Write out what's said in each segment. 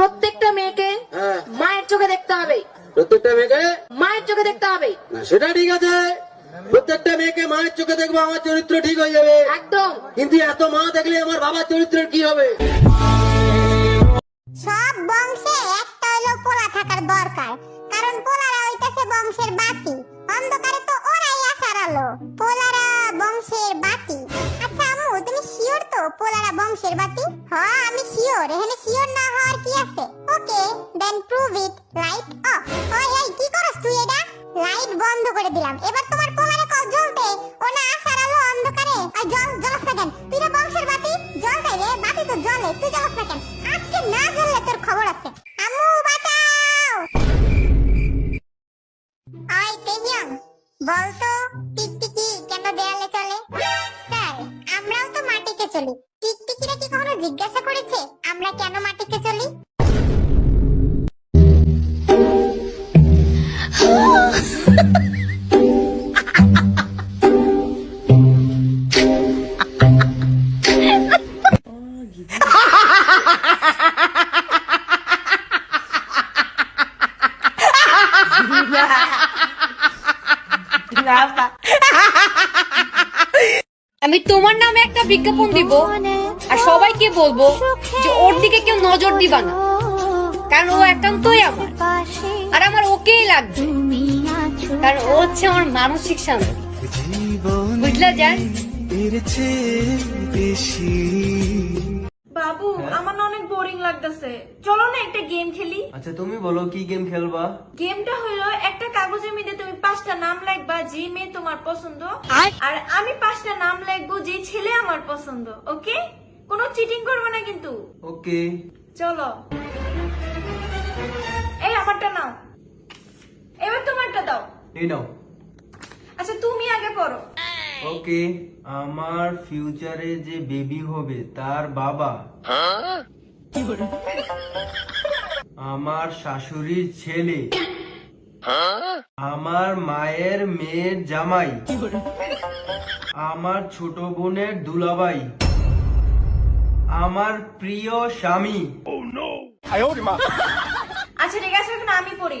প্রত্যেকটা মেয়েকে হ্যাঁ। মায়ের চোখে দেখতে হবে। প্রত্যেকটা মেয়েকে? মায়ের চোখে দেখতে হবে। না সেটা ঠিক আছে। প্রত্যেকটা মেয়েকে মায়ের চোখে দেখব আমার চরিত্র ঠিক হয়ে যাবে। একদম। কিন্তু এত মা দেখলে আমার বাবার চরিত্রের কি হবে? সব বংশে একটা হলো পোলা থাকার দরকার কারণ পোলারা হইতাছে বংশের বাতি। অন্ধকারে তো ওরাই আসার আলো। পোলারা বংশের বাতি। আচ্ছা আম্মু তুমি শিওর তো পোলারা বংশের বাতি? হ্যাঁ আমি শিওর এখানে শিওর না আছে okay then prove it light off ওই এই কি করছ তুই এটা? লাইট বন্ধ করে দিলাম। এবার তোমার পোলারে কল জ্বলতে। ও না, আসার আলো অন্ধকারে। আর জল, জ্বলস না কেন? তুই না বংশের বাতি জল তাই রে, বাতি তো জ্বলে, তুই জ্বলস না কেন? আজকে না জ্বললে তোর খবর আছে। আম্মু, বাঁচাও! আই তেনিয়াং বলতো, টিকটিকি কেন দেয়ালে চলে? স্যার, আমরাও তো মাটিতে চলি। টিকটিকিরা কি কখনো জিজ্ঞাসা করেছে, আমরা কেন আমি তোমার নামে একটা বিজ্ঞাপন দিব আর সবাইকে বলব যে ওর দিকে কেউ নজর দিবা না। কারণ ও একান্তই আমার। আর আমার ওকেই লাগবে। কারণ ও হচ্ছে আমার মানসিক শান্তি। বুঝলা যান বাবু আমার অনেক বোরিং লাগতেছে। চলো না একটা গেম খেলি। আচ্ছা তুমি বলো কি গেম খেলবা? গেমটা হলো একটা কাগজের মধ্যে তুমি পাঁচটা নাম লিখবা যে মেয়ে তোমার পছন্দ আর আমি পাঁচটা নাম লিখব যে ছেলে আমার পছন্দ ওকে? কোনো চিটিং করবে না কিন্তু। ওকে। চলো। এই আমারটা নাও। এবার তোমারটা দাও। এই নাও আচ্ছা তুমি আগে পড়ো। ওকে আমার ফিউচারে যে বেবি হবে তার বাবা। আমার শাশুড়ির ছেলে। আমার মায়ের মেয়ের জামাই। আমার ছোট বোনের দুলাভাই। আমার প্রিয় স্বামী। আচ্ছা ঠিক আছে এখন আমি পড়ি।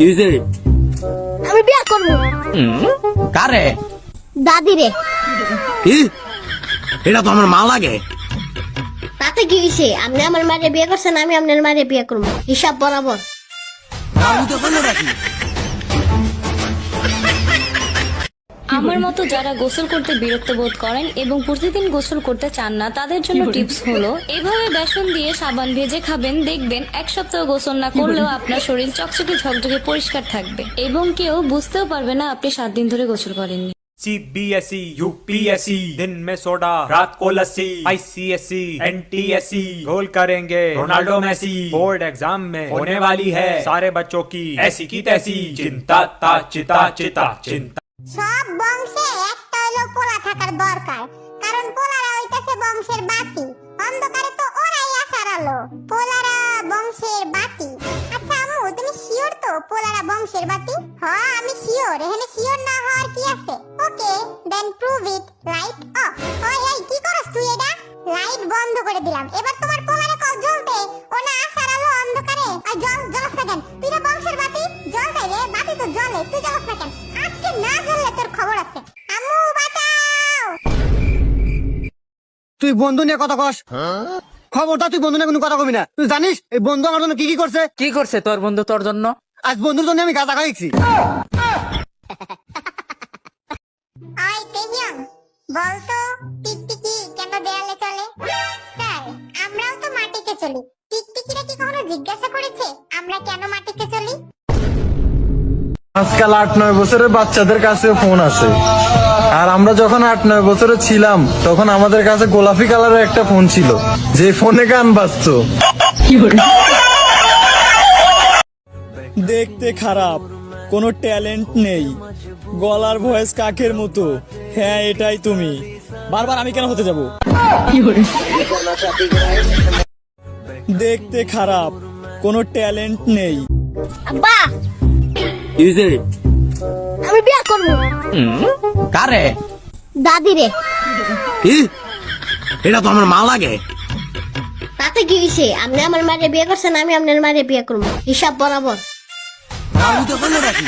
इसे আমি বিয়ে করব। কারে? দাদি রে। এটা তো আমার মা লাগে। তাতে কি হইছে? আপনি আমার মারে বিয়ে করছেন আমি আপনার মারে বিয়ে করব। হিসাব বরাবর। আমি তো বলে রাখি আমার মতো যারা গোসল করতে বিরক্ত বোধ করেন এবং প্রতিদিন গোসল করতে চান না তাদের জন্য টিপস হলো এভাবে বেসন দিয়ে সাবান ভেজে খাবেন দেখবেন এক সপ্তাহ গোসল না করলেও আপনার শরীর চকচকে ঝকঝকে পরিষ্কার থাকবে এবং কেউ বুঝতেও পারবে না আপনি সাত দিন ধরে গোসল করেননি C B S E U P S E दिन में सोडा रात को lassi I C S C N T S C goal करेंगे रोनाल्डो मेसी बोर्ड एग्जाम में होने वाली है सारे बच्चों की ऐसी की तैसी चिंता ता चिता चिता चिंता সব বংশে একটা হলো পোলা থাকার দরকার, কারণ পোলারা হইতাছে বংশের বাতি। অন্ধকারে তো ওরাই আসার আলো। পোলারা বংশের বাতি। আচ্ছা আম্মু, তুমি শিওর তো পোলারা বংশের বাতি? হ্যাঁ আমি শিওর। এখানে শিওর না হওয়ার কি আছে? Okay then prove it light off ওই, এই, কি করছ তুই এটা? লাইট বন্ধ করে দিলাম। এবার তোমার পোলারে কল জ্বলতে। ও না আসার আলো অন্ধকারে। আর জল জ্বলস না কেন? তুই বংশের বাতি। জল রে বাতি তো জ্বলে তুই জ্বলস না কেন? আজকে না জ্বললে তোর খবর আছে। আম্মু বাঁচাও! তুই বন্ধু নিয়ে কথা কস। খবরটা তুই বন্ধু নিয়ে কোনো কথা কবি না। তুই জানিস এই বন্ধু আমার জন্য কি কি করছে? কি করছে তোর বন্ধু তোর জন্য? আজ বন্ধুর জন্য আমি গাঁজা খাইছি। আই বলতো টিকটিকি কেন দেয়ালে চলে? স্যার আমরাও তো মাটিতে চলি। টিকটিকিরা কি কখনো জিজ্ঞাসা করেছে আমরা কেন মাটিতে চলি? আজকাল আট নয় বছরের বাচ্চাদের কাছে ফোন আছে। আর আমরা যখন আট নয় বছরে ছিলাম তখন আমাদের কাছে গোলাপি কালারের একটা ফোন ছিল। যে ফোনে গান বাজতো। দেখতে খারাপ কোনো ট্যালেন্ট নেই। গলার ভয়েস কাকের মতো? হ্যাঁ এটাই তুমি। বারবার আমি কেন হতে যাব? দেখতে খারাপ কোনো ট্যালেন্ট নেই। আব্বা আমি বিয়া করব। কারে? দাদি রে। এটা তো আমার মা লাগে। তাতে কি হইছে? আপনি আমার মারে বিয়ে করছেন আমি আপনার মারে বিয়ে করব। হিসাব বরাবর। আমি তো বলে রাখি।